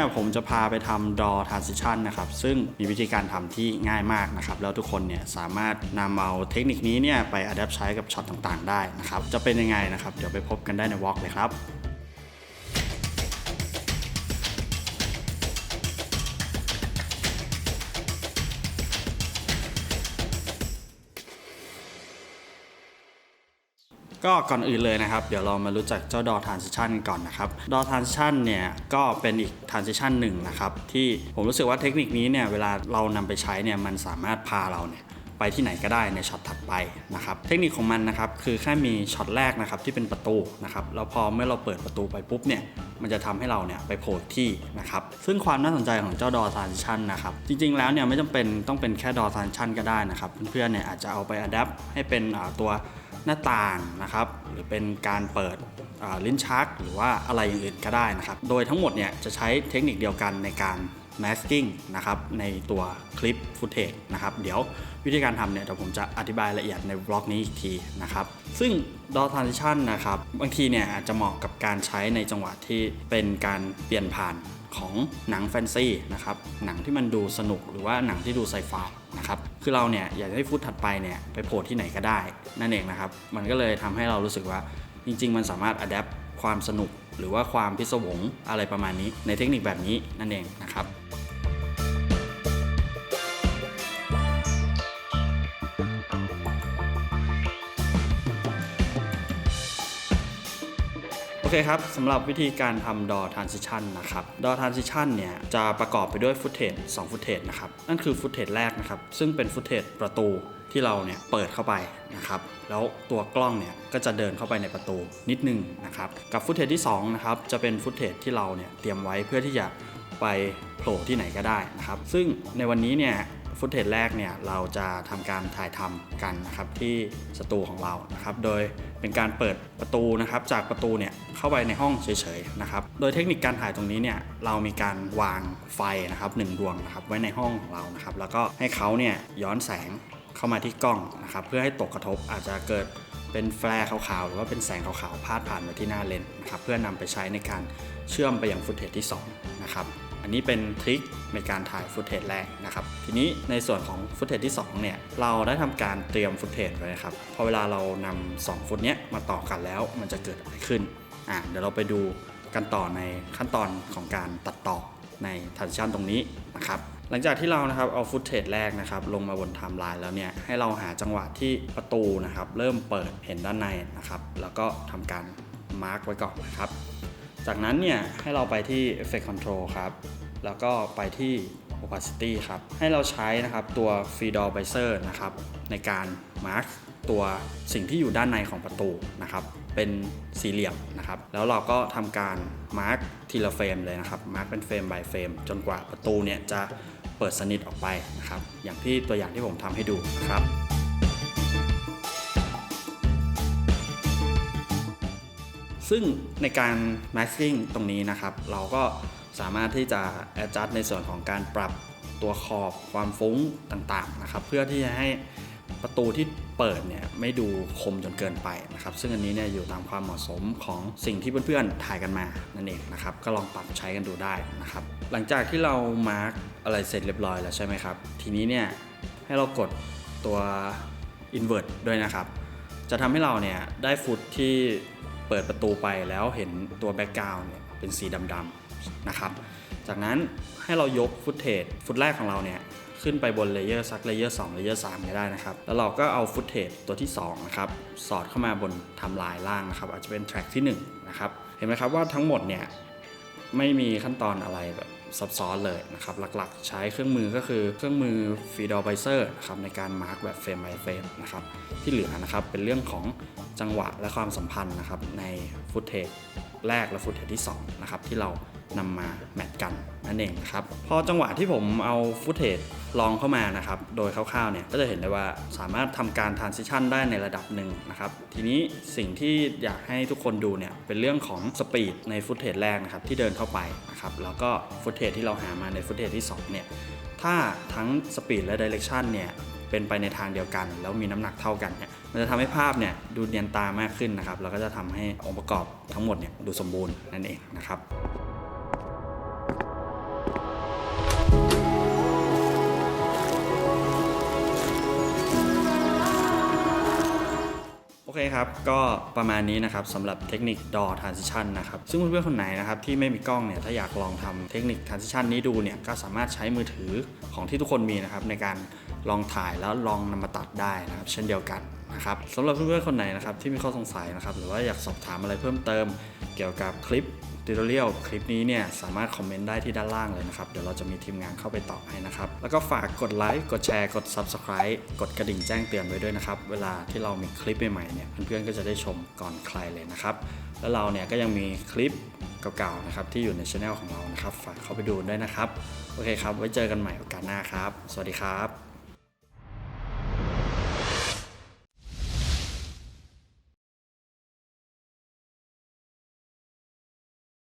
เนี่ยผมจะพาไปทำ draw transition นะครับ ซึ่งมีวิธีการทำที่ง่ายมากนะครับ แล้วทุกคนเนี่ยสามารถนำเอาเทคนิคนี้เนี่ยไป adapt ใช้กับช็อตต่างๆ ได้นะครับ จะเป็นยังไงนะครับ เดี๋ยวไปพบกันได้ในวอล์กเลยครับ ก็ก่อนอื่นเลยนะครับ เดี๋ยวเรามารู้จักเจ้า DAW Transition ก่อนนะครับ DAW Transition เนี่ยก็เป็นอีก Transition หนึ่งนะครับที่ผมรู้สึกว่าเทคนิคนี้เนี่ยเวลาเรานำไปใช้เนี่ยมันสามารถพาเราเนี่ยไปที่ไหนก็ได้ในช็อตถัดไปนะครับเทคนิคของมันนะครับคือแค่มีช็อตแรกนะครับที่เป็นประตูนะครับแล้วพอเมื่อเราเปิดประตูไปปุ๊บเนี่ยมันจะทำให้เราเนี่ยไปโผล่ที่นะครับซึ่งความน่าสนใจของเจ้า DAW Transition นะครับจริงๆแล้วเนี่ยไม่จำเป็นต้องเป็นแค่ DAW Transition ก็ได้นะครับเพื่อนๆเนี่ยอาจจะเอาไป adapt ให้เป็นตัว หน้าต่างนะครับ หรือเป็นการเปิดลิ้นชัก หรือว่าอะไรอย่างอื่นก็ได้นะครับ โดยทั้งหมดเนี่ยจะใช้เทคนิคเดียวกันในการ masking นะครับในตัวคลิป footage นะครับ เดี๋ยววิธีการทำเนี่ยเดี๋ยวผมจะอธิบายละเอียดในบล็อกนี้อีกทีนะครับ ซึ่ง DAW transition นะครับ บางทีเนี่ยอาจจะเหมาะกับการใช้ในจังหวะที่เป็นการเปลี่ยนผ่าน ของหนังแฟนซีนะครับหนังที่มันดูสนุกหรือว่าหนังที่ดูไซไฟนะครับคือเราเนี่ยอยากให้ฟุตถัดไปเนี่ยไปโผล่ที่ไหนก็ได้นั่นเองนะครับมันก็เลยทำให้เรารู้สึกว่าจริง ๆ มันสามารถอัดแอปความสนุกหรือว่าความพิศวงอะไรประมาณนี้ในเทคนิคแบบนี้นั่นเองนะครับ เคครับสำหรับวิธีการทำ DAW transition นะครับ DAW transition เนี่ยจะประกอบไปด้วย footage 2 footage นะครับนั่นคือ footage แรกนะครับซึ่งเป็น footage ประตูที่เราเนี่ยเปิดเข้าไปนะครับแล้วตัวกล้องเนี่ยก็จะเดินเข้าไปในประตูนิดนึงนะครับกับ footage ที่2นะครับจะเป็น footage ที่เราเนี่ยเตรียมไว้เพื่อที่จะไปโผล่ที่ไหนก็ได้นะครับซึ่งในวันนี้เนี่ย ฟุตเทจแรกเนี่ยเราจะทำการถ่ายทำกันนะครับที่สตูของเรานะครับโดยเป็นการเปิดประตูนะครับจากประตูเนี่ยเข้าไปในห้องเฉยๆนะครับโดยเทคนิคการถ่ายตรงนี้เนี่ยเรามีการวางไฟนะครับหนึ่งดวงนะครับไว้ในห้องของเรานะครับแล้วก็ให้เขาเนี่ยย้อนแสงเข้ามาที่กล้องนะครับเพื่อให้ตกกระทบอาจจะเกิดเป็นแฟลร์ขาวๆ หรือว่าเป็นแสงขาวๆ พาดผ่านมาที่หน้าเลนส์นะครับเพื่อนำไปใช้ในการเชื่อมไปยังฟุตเทจที่สองนะครับ อันนี้เป็นทริคในการถ่ายฟุตเทจแรกนะครับ ทีนี้ในส่วนของฟุตเทจที่ 2 เนี่ย เราได้ทำการเตรียมฟุตเทจไว้นะครับ พอเวลาเรานำ2ฟุตเนี้ยมาต่อกันแล้วมันจะเกิดอะไรขึ้น อะเดี๋ยวเราไปดูกันต่อในขั้นตอนของการตัดต่อในทันชั่นตรงนี้นะครับหลังจากที่เรานะครับเอาฟุตเทจแรกนะครับลงมาบนไทม์ไลน์แล้วเนี่ยให้เราหาจังหวะที่ประตูนะครับเริ่มเปิดเห็นด้านในนะครับแล้วก็ทำการมาร์กไว้ก่อนนะครับ จากนั้นเนี่ยให้เราไปที่ Effect Control ครับ แล้วก็ไปที่ Opacity ครับ ให้เราใช้นะครับตัว free door b i z e r นะครับ ในการ mark ตัวสิ่งที่อยู่ด้านในของประตูนะครับ เป็นสี่เหลี่ยมนะครับ แล้วเราก็ทำการ mark ทีละเฟรมเลยนะครับ mark เป็นเฟรม by เฟรมจนกว่าประตูเนี่ยจะเปิดสนิทออกไปนะครับ อย่างที่ตัวอย่างที่ผมทำให้ดูนะครับ ซึ่งในการ masking ตรงนี้นะครับ เราก็สามารถที่จะ adjust ในส่วนของการปรับตัวขอบความฟุ้งต่างๆนะครับ เพื่อที่จะให้ประตูที่เปิดเนี่ยไม่ดูคมจนเกินไปนะครับ ซึ่งอันนี้เนี่ยอยู่ตามความเหมาะสมของสิ่งที่เพื่อนๆถ่ายกันมานั่นเองนะครับ ก็ลองปรับใช้กันดูได้นะครับ หลังจากที่เรา mark อะไรเสร็จเรียบร้อยแล้วใช่ไหมครับ ทีนี้เนี่ยให้เรากดตัว invert ด้วยนะครับ จะทำให้เราเนี่ยได้ฟุตที่ เปิดประตูไปแล้วเห็นตัวแบ็กกราวน์เนี่ยเป็นสีดำๆนะครับ จากนั้นให้เรายกฟุตเทจฟุตแรกของเราเนี่ยขึ้นไปบนเลเยอร์ซักเลเยอร์2เลเยอร์3ก็ได้นะครับ แล้วเราก็เอาฟุตเทจตัวที่2นะครับสอดเข้ามาบนทำลายล่างนะครับ อาจจะเป็นแทร็กที่1นะครับ เห็นไหมครับว่าทั้งหมดเนี่ยไม่มีขั้นตอนอะไรแบบ ซับซ้อนเลยนะครับ หลักๆ ใช้เครื่องมือก็คือเครื่องมือฟีดอลไบเซอร์นะครับในการมาร์กแบบเฟรมบายเฟรมนะครับ ที่เหลือนะครับเป็นเรื่องของจังหวะและความสัมพันธ์นะครับในฟุตเทจแรกและฟุตเทจที่2นะครับที่เรา นำมาแมทกันนั่นเองครับพอจังหวะที่ผมเอาฟุตเทจลองเข้ามานะครับ โดยคร่าวๆเนี่ยก็จะเห็นได้ว่าสามารถทำการ transition ได้ในระดับหนึ่งนะครับ ทีนี้สิ่งที่อยากให้ทุกคนดูเนี่ยเป็นเรื่องของสปีดในฟุตเทจแรกนะครับที่เดินเข้าไปนะครับแล้วก็ฟุตเทจที่เราหามาในฟุตเทจที่สองเนี่ยถ้าทั้งสปีดและดิเรกชันเนี่ยเป็นไปในทางเดียวกัน แล้วมีน้ำหนักเท่ากันเนี่ยมันจะทำให้ภาพเนี่ยดูเนียนตามากขึ้นนะครับแล้วก็จะทำให้องค์ประกอบทั้งหมดเนี่ยดูสมบูรณ์นั่นเองนะครับ ครับ ก็ประมาณนี้นะครับสำหรับเทคนิค DAW Transition นะครับ ซึ่งเพื่อนๆคนไหนนะครับที่ไม่มีกล้องเนี่ยถ้าอยากลองทำเทคนิค Transition นี้ดูเนี่ยก็สามารถใช้มือถือของที่ทุกคนมีนะครับในการลองถ่ายแล้วลองนำมาตัดได้นะครับ เช่นเดียวกัน นะครับสำหรับเพื่อนๆคนไหนนะครับที่มีข้อสงสัยนะครับหรือว่าอยากสอบถามอะไรเพิ่มเติม เกี่ยวกับคลิปติวตอเรียลคลิปนี้เนี่ยสามารถคอมเมนต์ได้ที่ด้านล่างเลยนะครับ เดี๋ยวเราจะมีทีมงานเข้าไปตอบให้นะครับ แล้วก็ฝากกดไลค์กดแชร์กด Subscribe กดกระดิ่งแจ้งเตือนไว้ด้วยนะครับ เวลาที่เรามีคลิปใหม่ๆเนี่ยเพื่อนๆก็จะได้ชมก่อนใครเลยนะครับ แล้วเราเนี่ยก็ยังมีคลิปเก่าๆนะครับที่อยู่ในช anel ของเรานะครับ ฝากเข้าไปดูด้วยนะครับ โอเคครับ ไว้เจอกันใหม่โอกาสหน้าครับ สวัสดีครับ